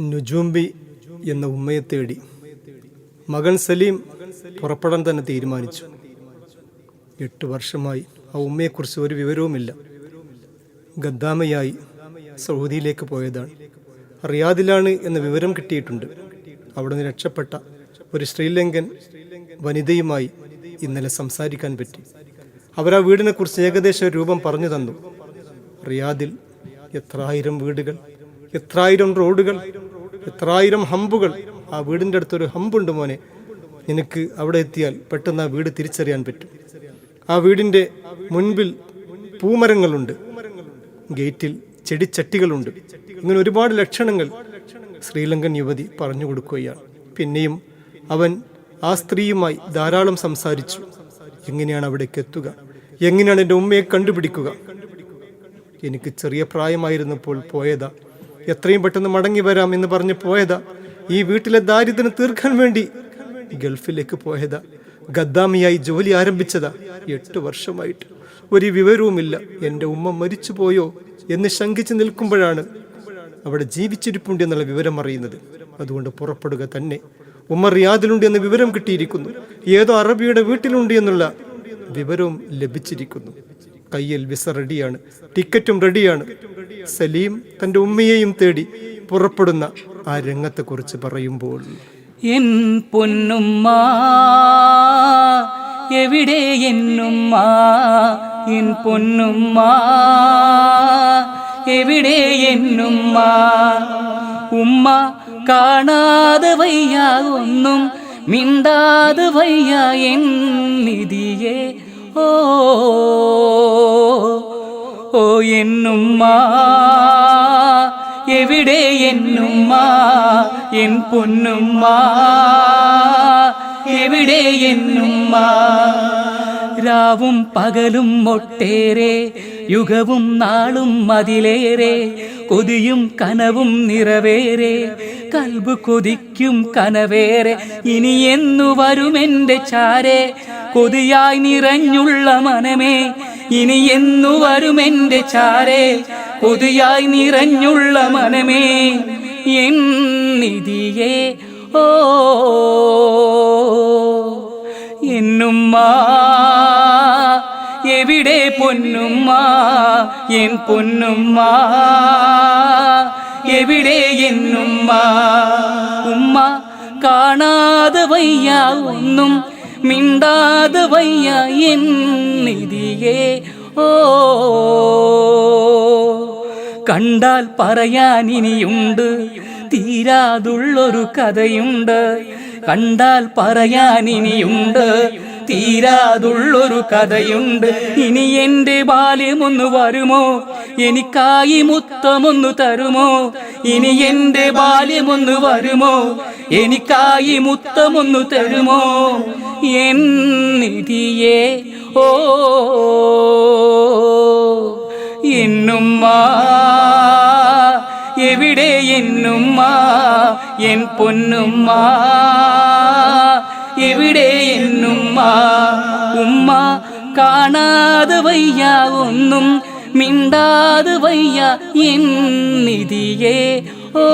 നുജൂംബി എന്ന ഉമ്മയെ തേടി മകൻ സലീം പുറപ്പെടാൻ തന്നെ തീരുമാനിച്ചു. എട്ട് വർഷമായി ആ ഉമ്മയെക്കുറിച്ച് ഒരു വിവരവുമില്ല. ഗദ്ദാമയായി സൗദിയിലേക്ക് പോയതാണ്. റിയാദിലാണ് എന്ന വിവരം കിട്ടിയിട്ടുണ്ട്. അവിടെ നിന്ന് രക്ഷപ്പെട്ട ഒരു ശ്രീലങ്കൻ വനിതയുമായി ഇന്നലെ സംസാരിക്കാൻ പറ്റി. അവർ ആ വീടിനെക്കുറിച്ച് ഏകദേശം രൂപം പറഞ്ഞു തന്നു. റിയാദിൽ എത്രായിരം വീടുകൾ എത്രായിരം റോഡുകൾ എത്രായിരം ഹമ്പുകൾ ആ വീടിന്റെ അടുത്തൊരു ഹമ്പുണ്ട് മോനെ. നിനക്ക് അവിടെ എത്തിയാൽ പെട്ടെന്ന് ആ വീട് തിരിച്ചറിയാൻ പറ്റും. ആ വീടിന്റെ മുൻപിൽ പൂമരങ്ങളുണ്ട്. ഗേറ്റിൽ ചെടിച്ചട്ടികളുണ്ട്. ഇങ്ങനെ ഒരുപാട് ലക്ഷണങ്ങൾ ശ്രീലങ്കൻ യുവതി പറഞ്ഞു കൊടുക്കുകയാണ്. പിന്നെയും അവൻ ആ സ്ത്രീയുമായി ധാരാളം സംസാരിച്ചു. എങ്ങനെയാണ് അവിടേക്ക് എത്തുക? എങ്ങനെയാണ് എന്റെ ഉമ്മയെ കണ്ടുപിടിക്കുക? എനിക്ക് ചെറിയ പ്രായമായിരുന്നപ്പോൾ പോയതാ. എത്രയും പെട്ടെന്ന് മടങ്ങി വരാം എന്ന് പറഞ്ഞ് പോയതാ. ഈ വീട്ടിലെ ദാരിദ്ര്യം തീർക്കാൻ വേണ്ടി ഗൾഫിലേക്ക് പോയതാ. ഗദ്ദാമിയായി ജോലി ആരംഭിച്ചതാ. എട്ട് വർഷമായിട്ട്. ഒരു വിവരവുമില്ല. എന്റെ ഉമ്മ മരിച്ചു പോയോ എന്ന് ശങ്കിച്ചു നിൽക്കുമ്പോഴാണ് അവിടെ ജീവിച്ചിരിപ്പുണ്ട് എന്നുള്ള വിവരം അറിയുന്നത്. അതുകൊണ്ട് പുറപ്പെടുക തന്നെ. ഉമ്മ റിയാദിലുണ്ട് എന്ന വിവരം കിട്ടിയിരിക്കുന്നു. ഏതോ അറബിയുടെ വീട്ടിലുണ്ട് എന്നുള്ള വിവരവും ലഭിച്ചിരിക്കുന്നു. കയ്യിൽ വിസ റെഡിയാണ്. ടിക്കറ്റും റെഡിയാണ്. സലീം തന്റെ ഉമ്മയെയും തേടി പുറപ്പെടുന്ന ആ രംഗത്തെക്കുറിച്ച് പറയുമ്പോൾ എൻ പൊന്നുമ്മ എവിടെ എന്നുമ്മ? എൻ പൊന്നുമ്മ എവിടെ എന്നുമ്മ? ഉമ്മ കാണാതെ വയ്യ ഒന്നും മിണ്ടാതെ വയ്യ എൻ നിധിയെ ഓ ഓ എന്നുമ്മ എവിടെ എന്നുമ്മ എൻ പൊന്നുമ്മ എവിടെ എന്നുമ്മ രാവും പകലും ഒട്ടേറെ യുഗവും നാളും മതിലേറെ കൊതിയും കനവും നിറവേറെ കൽബ് കൊതിക്കും കനവേറെ ഇനി എന്നു വരുമെന്റെ ചാരെ കൊതിയായി നിറഞ്ഞുള്ള മനമേ ഇനി എന്നു വരുമെന്റെ ചാരെ കൊതിയായി നിറഞ്ഞുള്ള മനമേ എൻ ഓ എവിടെ പൊന്നുമ്മ? എൻ പൊന്നുമ്മ. എവിടെ എന്നുമ്മ? ഉമ്മ കാണാതെ വയ്യ ഒന്നും മിണ്ടാതെ വയ്യ എൻ നിധിയേ. ഓ കണ്ടാൽ പറയാൻ ഇനിയുണ്ട് തീരാതുള്ളൊരു കഥയുണ്ട്. കണ്ടാൽ പറയാൻ ഇനിയുണ്ട് തീരാതുള്ളൊരു കഥയുണ്ട്. ഇനി എന്റെ ബാല്യമൊന്നു വരുമോ? എനിക്കായി മുത്തമൊന്നു തരുമോ? ഇനി എന്റെ ബാല്യമൊന്നു വരുമോ? എനിക്കായി മുത്തമൊന്നു തരുമോ? എൻ നിധിയേ ഓ എന്നുമ്മ എവിടെ എന്നുമ്മ? എൻ പൊന്നുമ്മ എവിടെ എന്നുമ്മ ഉമ്മ കാണാതെ വയ്യ ഒന്നും മിണ്ടാതെ വയ്യ എൻ നിധിയേ ഓ